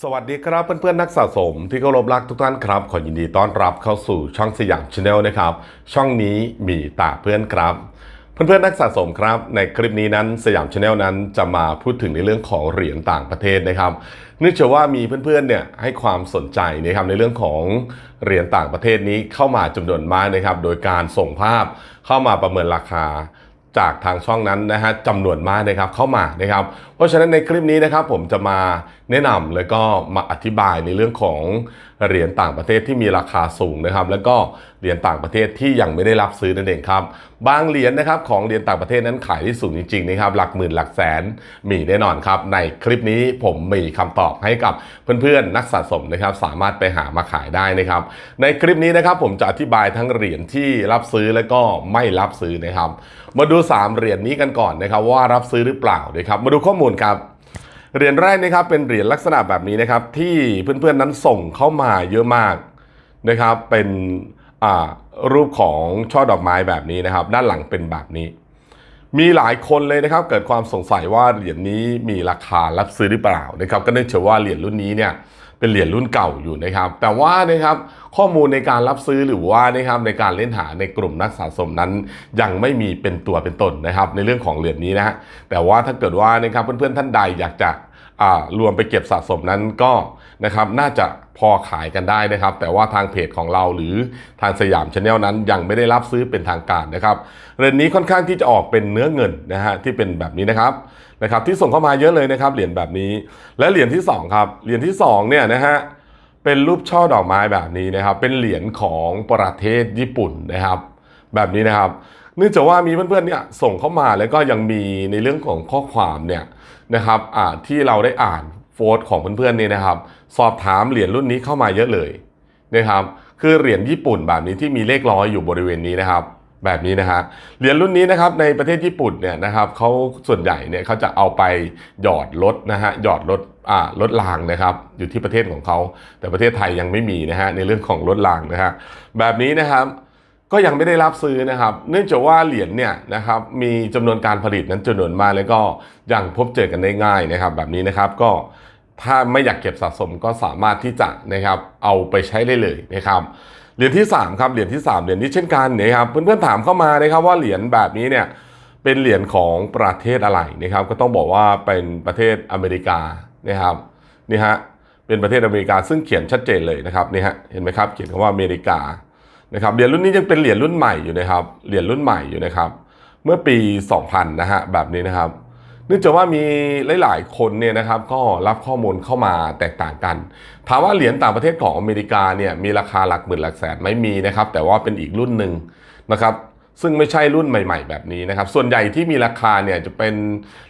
สวัสดีครับเพื่อนๆนักสะสมที่เคารพรักทุกท่านครับ ขอยินดีต้อนรับเข้าสู่ช่องสยามชาแนลนะครับ ช่องนี้มีตาเพื่อนครับ เพื่อนๆนักสะสมครับ ในคลิปนี้นั้นสยามชาแนลนั้นจะมาพูดถึงในเรื่องของเหรียญต่างประเทศนะครับเนื่องจากว่ามีเพื่อนๆเนี่ยให้ความสนใจนะครับในเรื่องของเหรียญต่างประเทศนี้เข้ามาจำนวนมากนะครับ โดยการส่งภาพเข้ามาประเมินราคา จากทางช่องนั้นนะฮะจำนวนมากนะครับเข้ามานะครับ เพราะฉะนั้นในคลิปนี้นะครับผมจะมาแนะนำแล้วก็มาอธิบายในเรื่องของเหรียญต่างประเทศที่มีราคาสูงนะครับ แล้วก็เหรียญต่างประเทศที่ยังไม่ได้รับซื้อนั่นเองครับบางเหรียญนะครับของเหรียญต่างประเทศนั้นขายที่สูงจริงๆนะครับหลักหมื่นหลักแสนมีแน่นอนครับ ในคลิปนี้ผมมีคำตอบให้กับเพื่อนๆนักสะสมนะครับสามารถไปหามาขายได้นะครับ ในคลิปนี้นะครับผมจะอธิบายทั้งเหรียญที่รับซื้อและก็ไม่รับซื้อนะครับ มาดู 3 เหรียญนี้กันก่อนนะครับว่ารับซื้อหรือเปล่านะครับมาดูข้อมูลครับเหรียญแรกนะครับเป็นเหรียญลักษณะแบบนี้นะครับที่เพื่อนๆนั้นส่งเข้ามาเยอะมากนะครับเป็นรูปของช่อดอกไม้แบบนี้นะครับ ด้านหลังเป็นแบบนี้ มีหลายคนเลยนะครับเกิดความสงสัยว่าเหรียญนี้มีราคารับซื้อหรือเปล่านะครับก็เนื่องจากว่าเหรียญรุ่นนี้เนี่ยเป็นเหรียญรุ่นเก่าอยู่นะครับ แต่ว่านะครับข้อมูลในการรับซื้อหรือว่านะครับในการเล่นหาในกลุ่มนักสะสมนั้น ยังไม่มีเป็นตัวเป็นตนนะครับ ในเรื่องของเหรียญนี้นะฮะแต่ว่าถ้าเกิดว่านะครับเพื่อนๆท่านใดอยากจะ รวมไปเก็บสะสมนั้นก็นะครับน่าจะพอขายกันได้นะครับ แต่ว่าทางเพจของเราหรือทางสยามชาแนลนั้นยังไม่ได้รับซื้อเป็นทางการนะครับเหรียญนี้ค่อนข้างที่จะออกเป็นเนื้อเงินนะฮะที่เป็นแบบนี้นะครับนะครับที่ส่งเข้ามาเยอะเลยนะครับเหรียญแบบนี้ และเหรียญที่สองครับเหรียญที่สองเนี่ยนะฮะเป็นรูปช่อดอกไม้แบบนี้นะครับ เป็นเหรียญของประเทศญี่ปุ่นนะครับ แบบนี้นะครับ เนื่องจากว่ามีเพื่อนๆเนี่ยส่งเข้ามาแล้วก็ยังมีในเรื่องของข้อความเนี่ยนะครับที่เราได้อ่านโฟสของเพื่อนๆนี่นะครับ สอบถามเหรียญรุ่นนี้เข้ามาเยอะเลยนะครับคือเหรียญญี่ปุ่นแบบนี้ที่มีเลขร้อยอยู่บริเวณนี้นะครับ แบบนี้นะฮะเหรียญรุ่นนี้นะครับในประเทศญี่ปุ่นเนี่ยนะครับเขาส่วนใหญ่เนี่ยเขาจะเอาไปหยอดรถนะฮะหยอดรถอ่ารถรางนะครับอยู่ที่ประเทศของเขาแต่ประเทศไทยยังไม่มีนะฮะในเรื่องของรถรางนะฮะแบบนี้นะครับ ก็ยังไม่ได้รับซื้อนะครับ เนื่องจากว่าเหรียญเนี่ยนะครับมีจำนวนการผลิตนั้นจำนวนมากแล้วก็ยังพบเจอกันได้ง่ายนะครับ แบบนี้นะครับก็ถ้าไม่อยากเก็บสะสมก็สามารถที่จะนะครับเอาไปใช้ได้เลยนะครับเหรียญที่3ครับเหรียญที่ 3 เหรียญนี้เช่นกันนะครับเพื่อนๆถามเข้ามานะครับว่าเหรียญแบบนี้เนี่ยเป็นเหรียญของประเทศอะไรนะครับ ก็ต้องบอกว่าเป็นประเทศอเมริกานะครับนี่ฮะเป็นประเทศอเมริกาซึ่งเขียนชัดเจนเลยนะครับนี่ฮะเห็นไหมครับเขียนคำว่าอเมริกา นะครับเหรียญรุ่นนี้ยังเป็นเหรียญรุ่นใหม่อยู่นะครับเหรียญรุ่นใหม่อยู่นะครับ เมื่อปี 2000 นะฮะแบบนี้นะครับเนื่องจากว่ามีหลาย ๆ คนเนี่ยนะครับก็รับข้อมูลเข้ามาแตกต่างกันถามว่าเหรียญต่างประเทศของอเมริกาเนี่ยมีราคาหลักหมื่นหลักแสนไม่มีนะครับ แต่ว่าเป็นอีกรุ่นหนึ่งนะครับซึ่งไม่ใช่รุ่นใหม่ ๆ แบบนี้นะครับ ส่วนใหญ่ที่มีราคาเนี่ยจะเป็น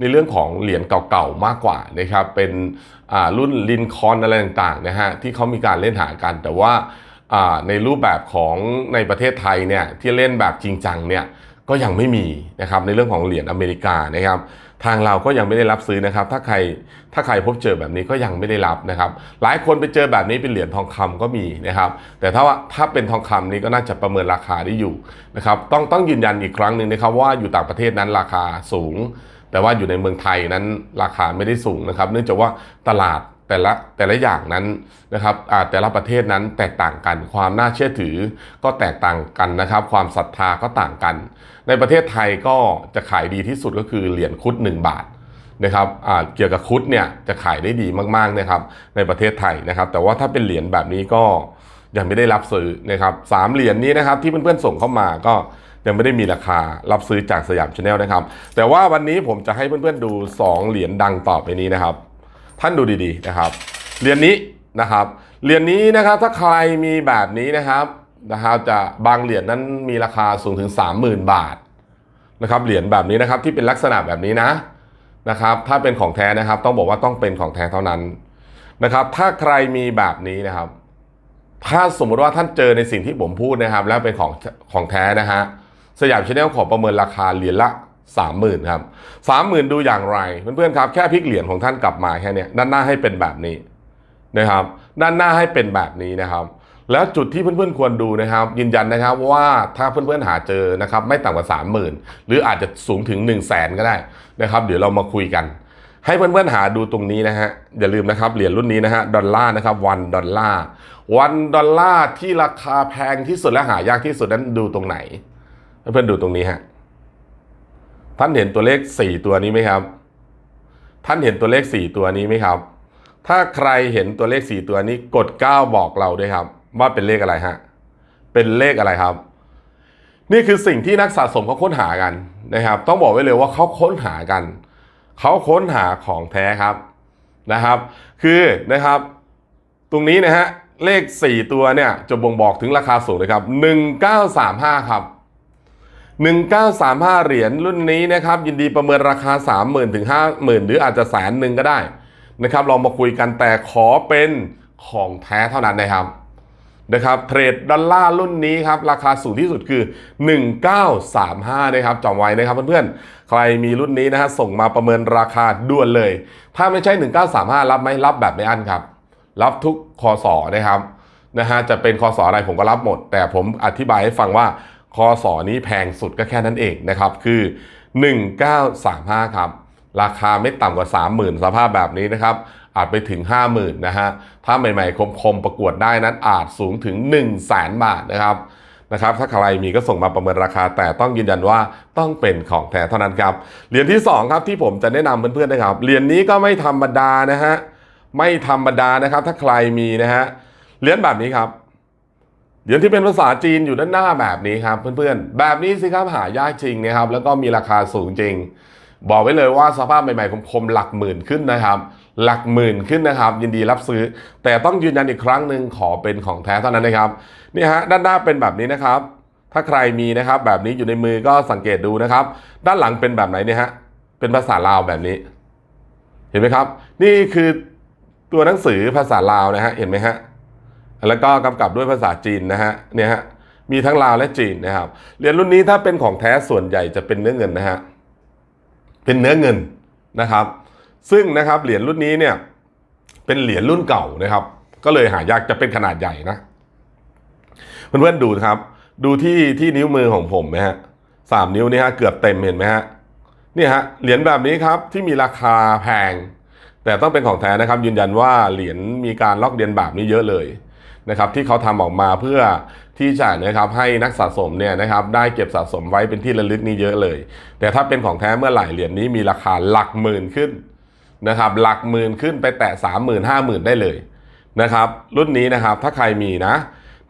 ในเรื่องของเหรียญเก่าๆมากกว่านะครับ เป็นอ่ารุ่นลินคอนอะไรต่างๆนะฮะที่เขามีการเล่นหากัน แต่ว่า ในรูปแบบของในประเทศไทยเนี่ยที่เล่นแบบจริงจังเนี่ยก็ยังไม่มีนะครับในเรื่องของเหรียญอเมริกานะครับทางเราก็ยังไม่ได้รับซื้อนะครับ ถ้าใครถ้าใครพบเจอแบบนี้ก็ยังไม่ได้รับนะครับ หลายคนไปเจอแบบนี้เป็นเหรียญทองคำก็มีนะครับ แต่ถ้าว่าถ้าเป็นทองคำนี้ก็น่าจะประเมินราคาได้อยู่นะครับต้องต้องยืนยันอีกครั้งหนึ่งนะครับว่าอยู่ต่างประเทศนั้นราคาสูง แต่ว่าอยู่ในเมืองไทยนั้นราคาไม่ได้สูงนะครับ เนื่องจากว่าตลาด แต่ละแต่ละอย่างนั้นนะครับแต่ละประเทศนั้นแตกต่างกัน ความน่าเชื่อถือก็แตกต่างกันนะครับ ความศรัทธาก็ต่างกัน ในประเทศไทยก็จะขายดีที่สุดก็คือเหรียญคุด 1 บาทนะครับเกี่ยวกับคุดเนี่ยจะขายได้ดีมากๆนะครับในประเทศไทยนะครับ แต่ว่าถ้าเป็นเหรียญแบบนี้ก็ยังไม่ได้รับซื้อนะครับสามเหรียญนี้นะครับที่เพื่อนๆส่งเข้ามาก็ยังไม่ได้มีราคารับซื้อจากสยามชาแนลนะครับ แต่ว่าวันนี้ผมจะให้เพื่อนๆดู 2 เหรียญดังต่อไปนี้นะครับ ท่านดูดีๆนะครับเหรียญนี้นะครับเหรียญนี้นะครับถ้าใครมีแบบนี้นะครับนะครับจะบางเหรียญนั้นมีราคาสูงถึง 30,000 บาทนะครับเหรียญแบบนี้นะครับที่เป็นลักษณะแบบนี้นะนะครับถ้าเป็นของแท้นะครับ ต้องบอกว่าต้องเป็นของแท้เท่านั้นนะครับ ถ้าใครมีแบบนี้นะครับ ถ้าสมมติว่าท่านเจอในสิ่งที่ผมพูดนะครับ แล้วเป็นของของแท้นะฮะสยามชาแนลขอประเมินราคาเหรียญละ สามหมื่นครับสามหมื่นดูอย่างไร เพื่อนๆครับแค่พลิกเหรียญของท่านกลับมาแค่นี้ด้านหน้าให้เป็นแบบนี้นะครับ ด้านหน้าให้เป็นแบบนี้นะครับ แล้วจุดที่เพื่อนๆควรดูนะครับ ยืนยันนะครับว่าถ้าเพื่อนๆหาเจอนะครับ ไม่ต่ำกว่าสามหมื่นหรืออาจจะสูงถึง1นึ่งแสนก็ได้นะครับ เดี๋ยวเรามาคุยกัน ให้เพื่อนๆหาดูตรงนี้นะฮะอย่าลืมนะครับเหรียญรุ่นนี้นะฮะดอลลาร์นะครับวันดอลลาร์วันดอลลาร์ที่ราคาแพงที่สุดและหายากที่สุดนั้นดูตรงไหน เพื่อนๆดูตรงนี้ฮะ ท่านเห็นตัวเลขสี่ตัวนี้ไหมครับ ท่านเห็นตัวเลขสี่ตัวนี้ไหมครับ ถ้าใครเห็นตัวเลขสี่ตัวนี้กด 9 บอกเราด้วยครับ ว่าเป็นเลขอะไรฮะ เป็นเลขอะไรครับ นี่คือสิ่งที่นักสะสมเขาค้นหากันนะครับ ต้องบอกไว้เลยว่าเขาค้นหากัน เขาค้นหาของแท้ครับนะครับ คือนะครับ ตรงนี้นะฮะเลข 4 ตัวเนี่ยจะบ่งบอกถึงราคาสูงเลยครับ 1935 ครับ 1935 เหรียญรุ่นนี้นะครับยินดีประเมินราคา 30,000ถึง50,000 หรืออาจจะแสนหนึ่งก็ได้นะครับลองมาคุยกันแต่ขอเป็นของแท้เท่านั้นนะครับนะครับเทรดดอลลาร์รุ่นนี้ครับราคาสูงที่สุดคือ 1935นะครับจำไว้นะครับเพื่อนๆ ใครมีรุ่นนี้นะฮะส่งมาประเมินราคาด่วนเลย ถ้าไม่ใช่ 1935 รับไหมรับแบบไม่อั้นครับ รับทุกคอสอนะครับนะฮะจะเป็นคอสออะไรผมก็รับหมด แต่ผมอธิบายให้ฟังว่า คอสอนี้แพงสุดก็แค่นั้นเองนะครับ คือ 1935 ครับ ราคาไม่ต่ำกว่า 30,000 สภาพแบบนี้นะครับ อาจไปถึง 50,000 นะฮะ ถ้าใหม่ๆ คมๆ ประกวดได้นั้นอาจสูงถึง 1 0 0 0 0แสนบาทนะครับนะครับถ้าใครมีก็ส่งมาประเมินราคา แต่ต้องยืนยันว่าต้องเป็นของแท้เท่านั้นครับเหรียญที่ 2 ครับที่ผมจะแนะนำเพื่อนๆนะครับเหรียญนี้ก็ไม่ธรรมดานะฮะไม่ธรรมดานะครับ ถ้าใครมีนะฮะเหรียญแบบนี้ครับ เหรียญที่เป็นภาษาจีนอยู่ด้านหน้าแบบนี้ครับเพื่อนๆ แบบนี้สิครับหายากจริงนะครับแล้วก็มีราคาสูงจริง บอกไว้เลยว่าสภาพใหม่ๆคมๆหลักหมื่นขึ้นนะครับ หลักหมื่นขึ้นนะครับ ยินดีรับซื้อ แต่ต้องยืนยันอีกครั้งหนึ่งขอเป็นของแท้เท่านั้นนะครับนี่ฮะด้านหน้าเป็นแบบนี้นะครับ ถ้าใครมีนะครับแบบนี้อยู่ในมือก็สังเกตดูนะครับ ด้านหลังเป็นแบบไหนเนี่ยฮะเป็นภาษาลาวแบบนี้ เห็นไหมครับ นี่คือตัวหนังสือภาษาลาวนะฮะเห็นไหมฮะ แล้วก็กำกับด้วยภาษาจีนนะฮะเนี่ยฮะมีทั้งลาวและจีนนะครับเหรียญรุ่นนี้ถ้าเป็นของแท้ส่วนใหญ่จะเป็นเนื้อเงินนะฮะเป็นเนื้อเงินนะครับ ซึ่งนะครับเหรียญรุ่นนี้เนี่ยเป็นเหรียญรุ่นเก่านะครับ ก็เลยหายากจะเป็นขนาดใหญ่นะเพื่อนๆดูนะครับ ดูที่ที่นิ้วมือของผมไหมฮะสามนิ้วนี่ฮะเกือบเต็มเห็นไหมฮะเนี่ยฮะเหรียญแบบนี้ครับที่มีราคาแพง แต่ต้องเป็นของแท้นะครับ ยืนยันว่าเหรียญมีการลอกเลียนแบบนี้เยอะเลย นะครับที่เขาทำออกมาเพื่อที่จะนะครับให้นักสะสมเนี่ยนะครับได้เก็บสะสมไว้เป็นที่ระลึกนี่เยอะเลย แต่ถ้าเป็นของแท้เมื่อไหร่เหรียญนี้มีราคาหลักหมื่นขึ้นนะครับหลักหมื่นขึ้นไปแตะสามหมื่นห้าหมื่นได้เลยนะครับรุ่นนี้นะครับถ้าใครมีนะ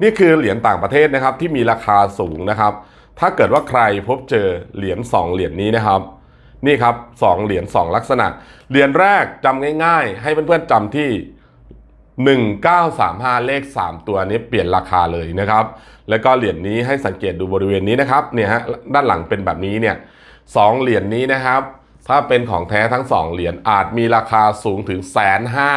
นี่คือเหรียญต่างประเทศนะครับที่มีราคาสูงนะครับ ถ้าเกิดว่าใครพบเจอเหรียญสองเหรียญนี้นะครับนี่ครับสองเหรียญสองลักษณะ เหรียญแรกจำง่าย ๆ ให้เพื่อนๆจำที่ 1935 เลข 3 ตัวนี้เปลี่ยนราคาเลยนะครับ แล้วก็เหรียญนี้ให้สังเกตดูบริเวณนี้นะครับ เนี่ยฮะ ด้านหลังเป็นแบบนี้เนี่ยสองเหรียญนี้นะครับ ถ้าเป็นของแท้ทั้ง 2 เหรียญอาจมีราคาสูงถึงแสนห้า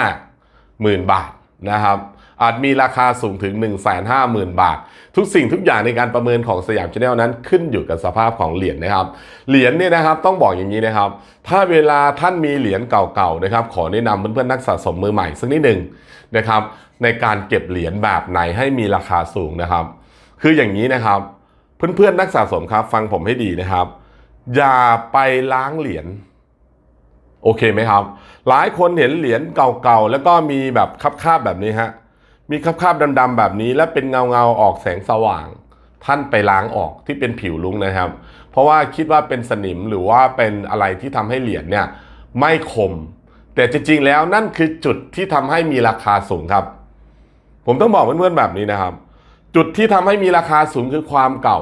หมื่นบาทนะครับ อาจมีราคาสูงถึง 1 5 0 0 0 0 บาท ทุกสิ่งทุกอย่างในการประเมินของสยามชาแนลนั้นขึ้นอยู่กับสภาพของเหรียญนะครับ เหรียญเนี่ยนะครับต้องบอกอย่างนี้นะครับ ถ้าเวลาท่านมีเหรียญเก่าๆนะครับ ขอแนะนำเพื่อนๆนักสะสมมือใหม่สักนิดหนึ่งนะครับในการเก็บเหรียญแบบไหนให้มีราคาสูงนะครับ คืออย่างนี้นะครับเพื่อนๆนักสะสมครับ ฟังผมให้ดีนะครับ อย่าไปล้างเหรียญโอเคไหมครับ หลายคนเห็นเหรียญเก่าๆแล้วก็มีแบบคาบๆแบบนี้ฮะ มีคราบๆดำๆแบบนี้และเป็นเงาเงาๆออกแสงสว่าง ท่านไปล้างออกที่เป็นผิวลุงนะครับ เพราะว่าคิดว่าเป็นสนิมหรือว่าเป็นอะไรที่ทำให้เหรียญเนี่ยไม่คม แต่จริงๆแล้วนั่นคือจุดที่ทำให้มีราคาสูงครับ ผมต้องบอกเพื่อนๆแบบนี้นะครับ จุดที่ทำให้มีราคาสูงคือความเก่า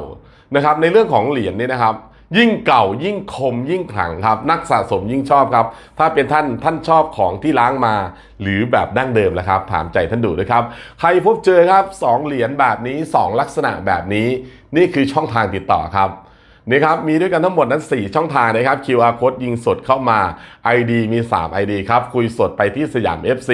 นะครับ ในเรื่องของเหรียญนี่นะครับ ยิ่งเก่ายิ่งคมยิ่งขลังครับ นักสะสมยิ่งชอบครับ ถ้าเป็นท่านท่านชอบของที่ล้างมา หรือแบบดั้งเดิมแล้วครับ ถามใจท่านดูด้วยครับ ใครพบเจอครับสองเหรียญแบบนี้สองลักษณะแบบนี้ นี่คือช่องทางติดต่อครับ นี่ครับมีด้วยกันทั้งหมดนั้น 4 ช่องทางนะครับ QR code ยิงสดเข้ามา ID มี 3 ID ครับ คุยสดไปที่สยาม FC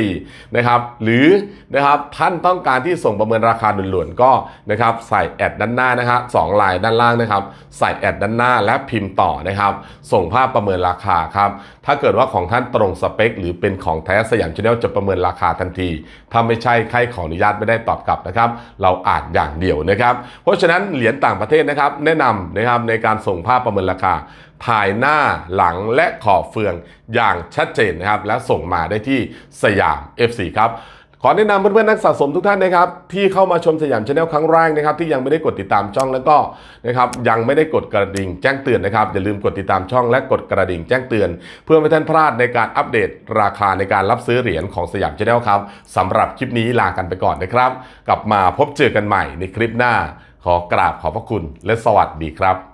นะครับหรือนะครับท่านต้องการที่ส่งประเมินราคาด่วนๆก็นะครับใส่แอดด้านหน้านะครับสองลายด้านล่างนะครับใส่แอดด้านหน้าและพิมพ์ต่อนะครับ ส่งภาพประเมินราคาครับถ้าเกิดว่าของท่านตรงสเปค หรือเป็นของแท้สยามชาแนลจะประเมินราคาทันที ถ้าไม่ใช่ใครขออนุญาตไม่ได้ตอบกลับนะครับ เราอ่านอย่างเดียวนะครับ เพราะฉะนั้นเหรียญต่างประเทศนะครับแนะนำนะครับในการส่งภาพประเมินราคา ถ่ายหน้าหลังและขอบเฟืองอย่างชัดเจนนะครับ และส่งมาได้ที่สยาม FC ครับขอแนะนำเพื่อนๆนักสะสมทุกท่านนะครับที่เข้ามาชมสยามชาแนลครั้งแรกนะครับที่ยังไม่ได้กดติดตามช่องแล้วก็นะครับยังไม่ได้กดกระดิ่งแจ้งเตือนนะครับอย่าลืมกดติดตามช่องและกดกระดิ่งแจ้งเตือน เพื่อไม่ท่านพลาดในการอัปเดตราคาในการรับซื้อเหรียญของสยามชาแนลครับสำหรับคลิปนี้ลากันไปก่อนนะครับ กลับมาพบเจอกันใหม่ในคลิปหน้า ขอกราบขอบพระคุณและสวัสดีครับ